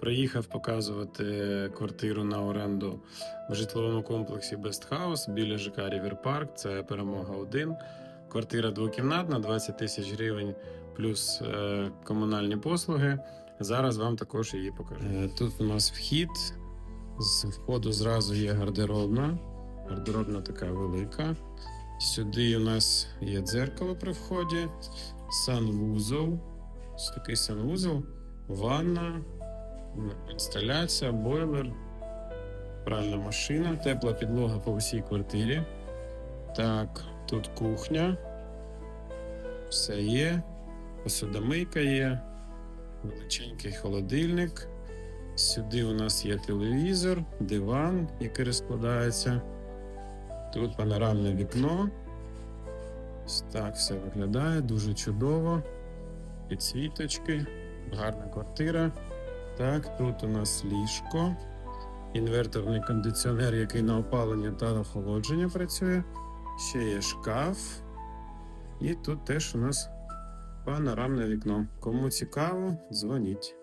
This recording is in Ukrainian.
Приїхав показувати квартиру на оренду в житловому комплексі House біля ЖК Park. Це перемога 1. Квартира двокімнатна, 20 тисяч гривень плюс е, комунальні послуги. Зараз вам також її покажу. Е, тут у нас вхід. З входу зразу є гардеробна. Гардеробна така велика. Сюди у нас є дзеркало при вході, санвузол. Ось такий санвузол, ванна, інсталяція, бойлер, пральна машина, тепла підлога по всій квартирі. Так, тут кухня. Все є. Посудомийка є, величенький холодильник. Сюди у нас є телевізор, диван, який розкладається. Тут панорамне вікно. Так все виглядає, дуже чудово. Підсвіточки, гарна квартира. Так, тут у нас ліжко, інверторний кондиціонер, який на опалення та охолодження працює. Ще є шкаф. І тут теж у нас панорамне вікно. Кому цікаво, дзвоніть.